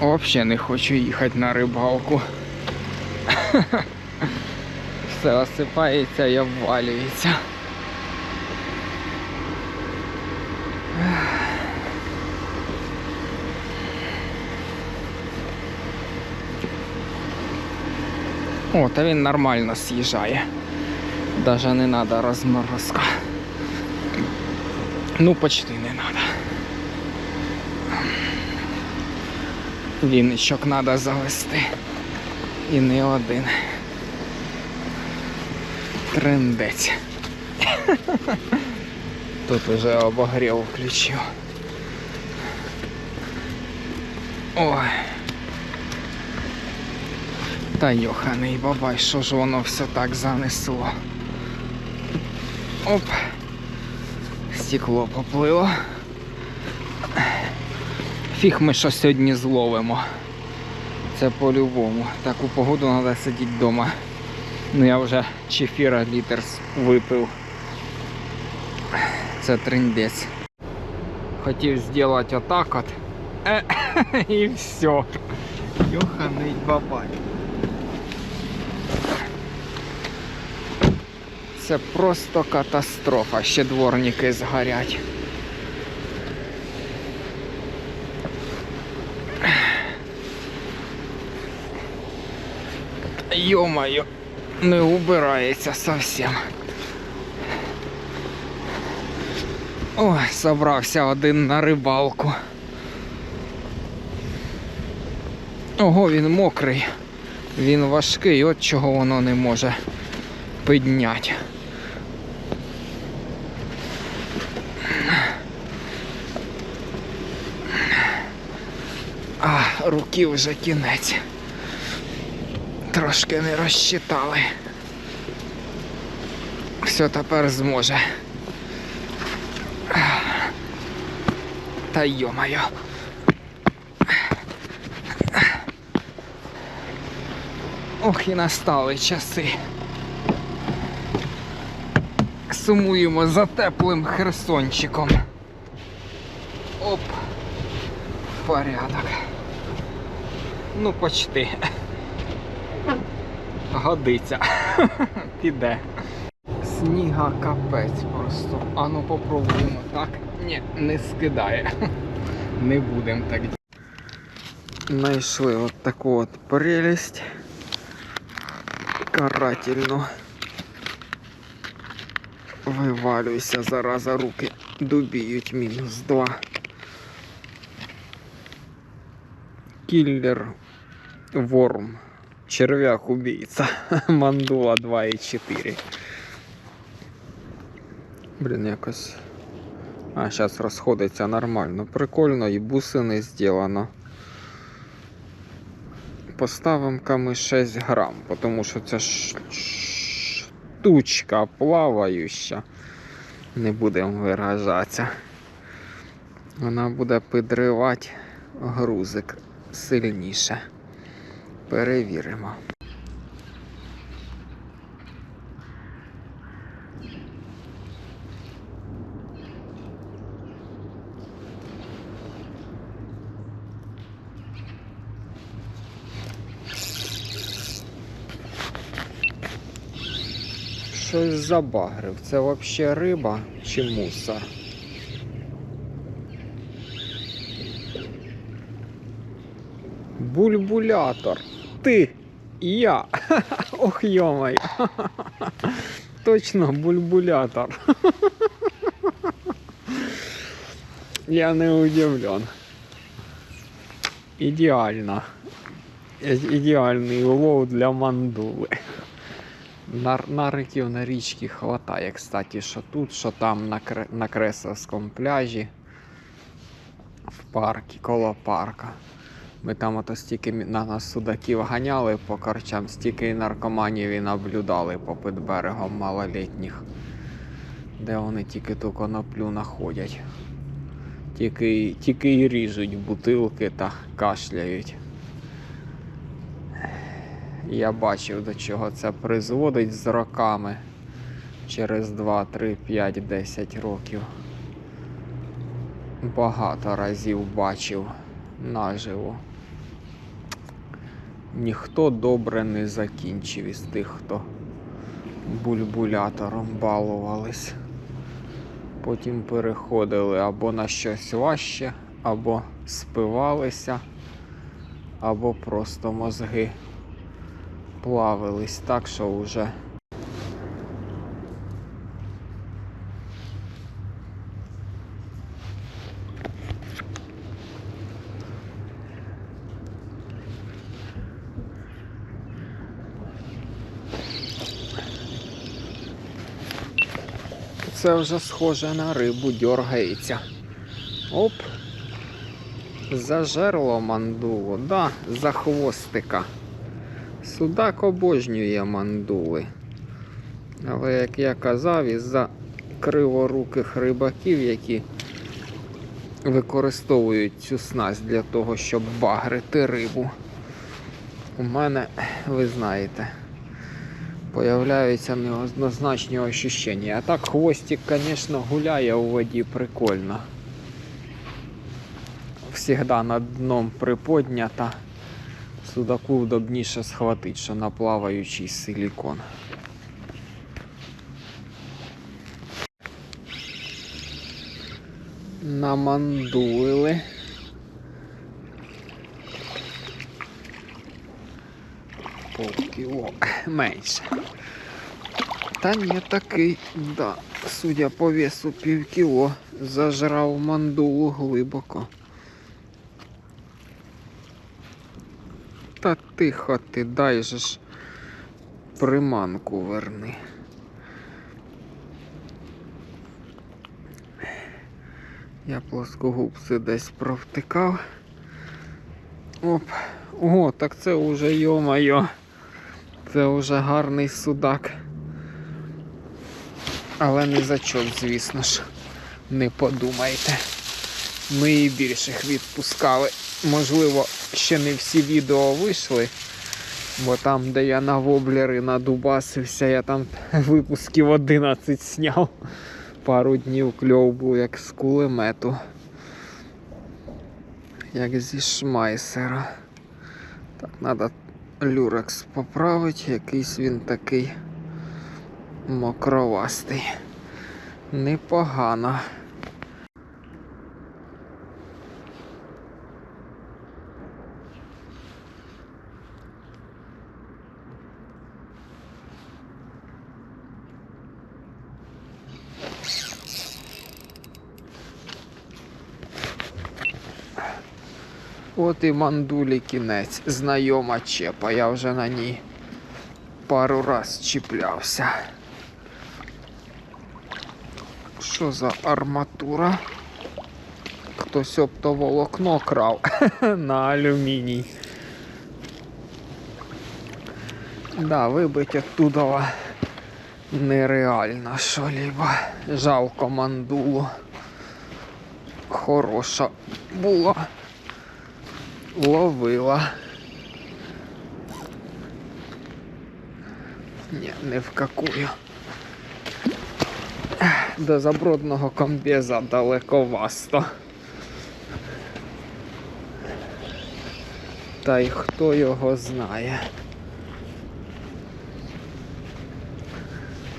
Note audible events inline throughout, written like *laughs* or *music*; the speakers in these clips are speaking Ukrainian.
Взагалі не хочу їхати на рибалку. *laughs* Все осипається і обвалюється. О, та він нормально з'їжджає. Даже не треба розморозка. Ну, почти не треба. Вінничок треба завести. І не один. Трендець. *laughs* Тут уже обогрів включив. Ой. Та йоханий бабай, що ж воно все так занесло. Оп. Стекло поплило. Фіг ми що сьогодні зловимо. Це по-любому. Таку погоду треба сидіти вдома. Ну я вже чефіра літр випив. Це триндець. Хотів зробити отак от. Е, *laughs* і все. Йоханий бабай. Це просто катастрофа. Ще дворники згорять. Йо-моє, не убирається совсем. Ой, собрався один на рибалку. Ого, він мокрий. Він важкий, от чого воно не може підняти. А, руки вже кінець. Трошки не розчитали. Все тепер зможе. Та йомайо. Ох і настали часи. Сумуємо за теплим херсончиком. Оп. Порядок. Ну, почти. Годиться. *laughs* Піде. Сніга капець просто. А ну попробуємо так. Ні, не скидає. *laughs* Не будемо так. Знайшли от таку от прелість. Карательну. Вивалюйся, зараза, руки дубіють мінус два. Кіллер Ворм. Черв'як убійця. *laughs* Мандула 2,4. Блін, якось. А, зараз розходиться нормально. Прикольно і бусини зроблено. Поставимо ми 6 грам, тому що ж штучка плаваюча. Не будемо виражатися. Вона буде підривати грузик сильніше. Перевіримо. Щось забагрив. Це взагалі риба чи мусор? Бульбулятор. Ти. Я. *laughs* Ох, йомай. Точно бульбулятор. Я не удивлен. Ідеально. Ідеальний улов для мандули. На, нариків на річці хватає, кстати, що тут, що там на, на Кресовському пляжі. В парку, коло парка. Ми там ото стільки на нас судаків ганяли по корчам, стільки і наркоманів і наблюдали попід берегом малолітніх, де вони тільки ту коноплю знаходять. Тільки, тільки і ріжуть бутилки та кашляють. Я бачив, до чого це призводить з роками через 2, 3, 5, 10 років. Багато разів бачив наживо. ніхто добре не закінчив із тих, хто бульбулятором балувались. Потім переходили або на щось важче, або спивалися, або просто мозги плавились так, що вже Це вже схоже на рибу, дергається. Оп. За жерло мандулу, да, за хвостика. Судак обожнює мандули. Але, як я казав, із-за криворуких рибаків, які використовують цю снасть для того, щоб багрити рибу. У мене, ви знаєте, появляються неоднозначні ощущення. А так хвостик, звісно, гуляє у воді прикольно. Всегда над дном приподнята. Судаку удобніше схватить, що на плаваючий силікон. Намандулили. Полкіло менше. Та ні, такий, да, судя по весу півкіло, зажрав мандулу глибоко. Та тихо ти, дай же приманку верни. Я плоскогубці десь провтикав. Оп. О, так це уже йо-майо. Це вже гарний судак. Але не зачот, звісно ж. Не подумайте. Ми і більших відпускали. Можливо, ще не всі відео вийшли. Бо там, де я на воблери надубасився, я там *laughs* випусків 11 зняв. Пару днів кльов був як з кулемету. Як зі шмайсера. Так, треба люрекс поправить, якийсь він такий мокровастий. Непогано. От і мандулі кінець, знайома чепа, я вже на ній пару раз чіплявся. Що за арматура? Хтось оптоволокно крав *laughs* на алюміній. Да, вибить оттуда нереально що-либо. Жалко мандулу. Хороша була. Ловила. Ні, не вкакую. До забродного комбеза далековасто. Та й хто його знає.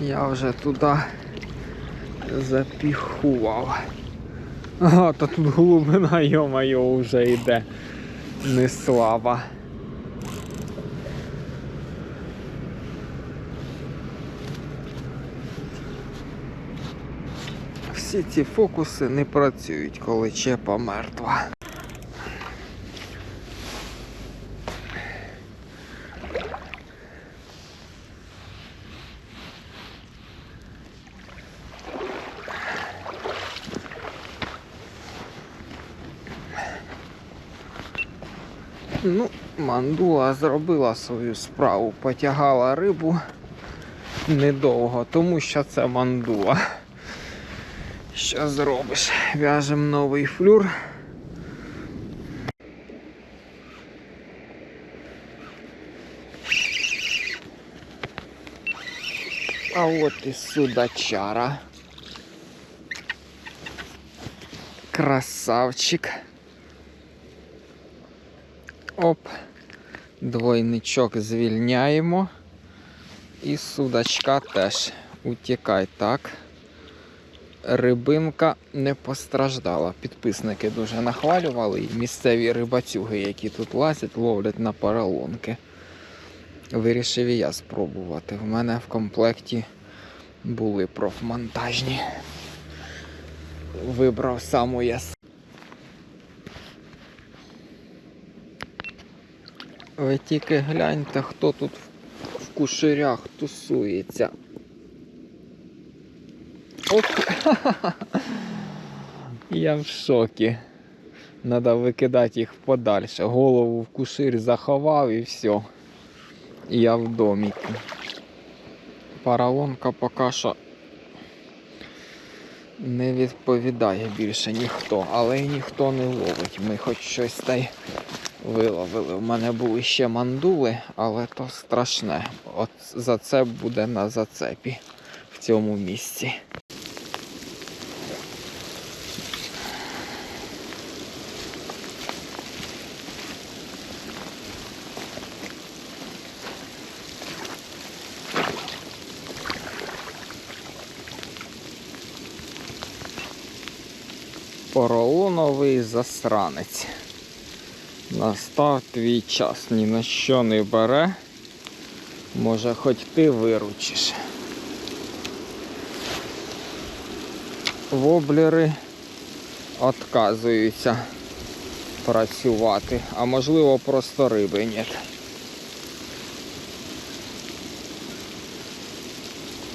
Я вже туди запіхував. Ага, та тут глибина, йо-моє, вже йде. Не слава. Всі ці фокуси не працюють, коли чепа мертва. Ну, мандула зробила свою справу, потягала рибу недовго, тому що це мандула. Що зробиш? В'яжемо новий флюр. А от і судачара. Красавчик. Оп. Двойничок звільняємо. І судачка теж утікай, так. Рибинка не постраждала. Підписники дуже нахвалювали. І місцеві рибацюги, які тут лазять, ловлять на поролонки. Вирішив і я спробувати. В мене в комплекті були профмонтажні. Вибрав саму яс. Ви тільки гляньте, хто тут в- куширях тусується. Оп! *laughs* Я в шокі. Надо викидати їх подальше. Голову в кушир заховав і все. Я в доміку. Паралонка поки що не відповідає більше ніхто, але й ніхто не ловить. Ми хоч щось та й виловили. У мене були ще мандули, але то страшне. От за це буде на зацепі в цьому місці. Поролоновий засранець. Настав твій час, ні на що не бере. Може, хоч ти виручиш. Воблери відказуються працювати, а можливо просто риби нет.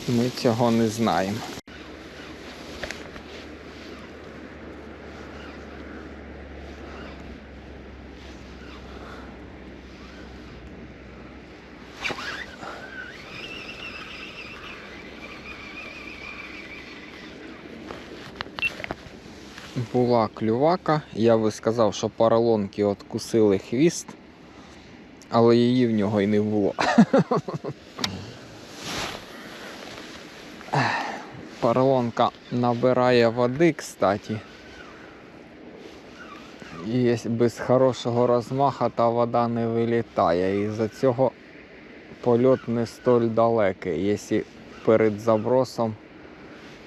Ми цього не знаємо. Була клювака. Я би сказав, що поролонки откусили хвіст, але її в нього й не було. *laughs* Поролонка набирає води, кстати. І без хорошого розмаха та вода не вилітає. І за цього польот не столь далекий, якщо перед забросом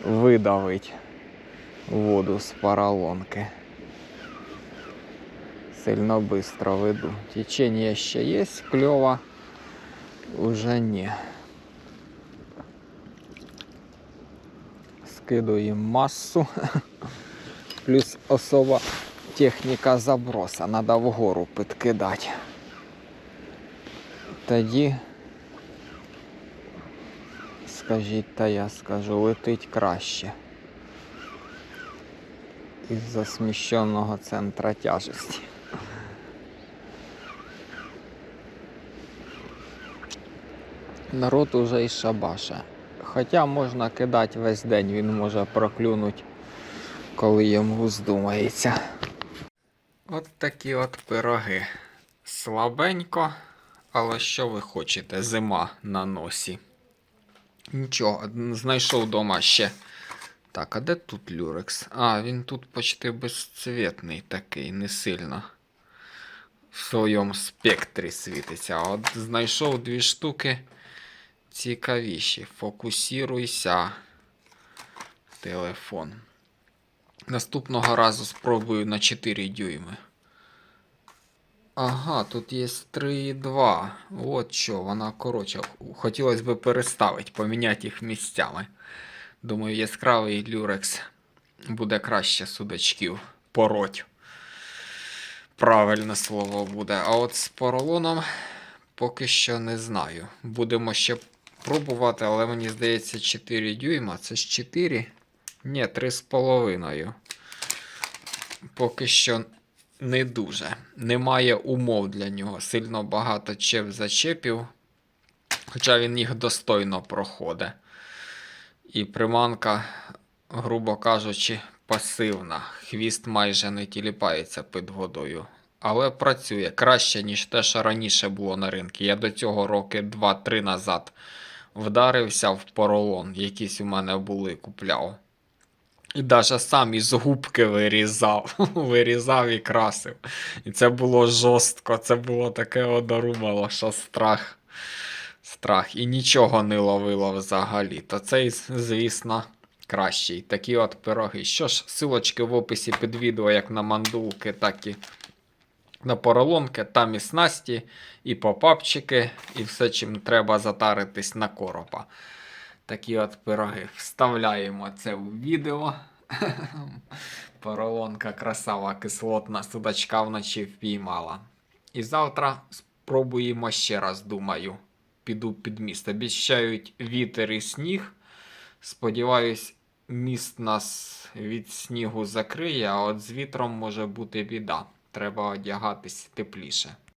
видавить воду з поролонки. Сильно быстро веду. Течение ще є, кльово уже ні. Скидуємо масу. *laughs* Плюс особа техніка заброса. Надо вгору підкидати. Тоді, скажіть, та я скажу, летить краще Із-за сміщеного центра тяжесті. Народ уже і шабаша. Хоча можна кидати весь день, він може проклюнути, коли йому здумається. От такі от пироги. Слабенько, але що ви хочете, зима на носі. Нічого, знайшов вдома ще так, а де тут люрекс? А, він тут почти безцвітний такий, не сильно. В своєму спектрі світиться. От знайшов дві штуки цікавіші. Фокусіруйся. Телефон. Наступного разу спробую на 4 дюйми. Ага, тут є 3,2. От що, вона коротше. Хотілося б переставити, поміняти їх місцями. Думаю, яскравий люрекс буде краще судачків пороть. Правильне слово буде. А от з поролоном поки що не знаю. Будемо ще пробувати, але мені здається 4 дюйма. Це ж 4? Ні, 3,5. Поки що не дуже. Немає умов для нього. Сильно багато чеп зачепів. Хоча він їх достойно проходить. І приманка, грубо кажучи, пасивна. Хвіст майже не тіліпається під водою. Але працює краще, ніж те, що раніше було на ринку. Я до цього роки 2-3 назад вдарився в поролон. Якісь у мене були, купляв. І навіть сам із губки вирізав, *laughs* вирізав і красив. І це було жорстко, це було таке одорумало, що страх. Страх. І нічого не ловило взагалі. То цей, звісно, кращий. Такі от пироги. Що ж, силочки в описі під відео, як на мандулки, так і на поролонки, там і снасті, і попапчики, і все, чим треба затаритись на коропа. Такі от пироги. Вставляємо це в відео. *laughs* Поролонка красава, кислотна, судачка вночі впіймала. І завтра спробуємо ще раз, думаю. Піду під міст. Обіщають вітер і сніг. Сподіваюсь, міст нас від снігу закриє, а от з вітром може бути біда. Треба одягатись тепліше.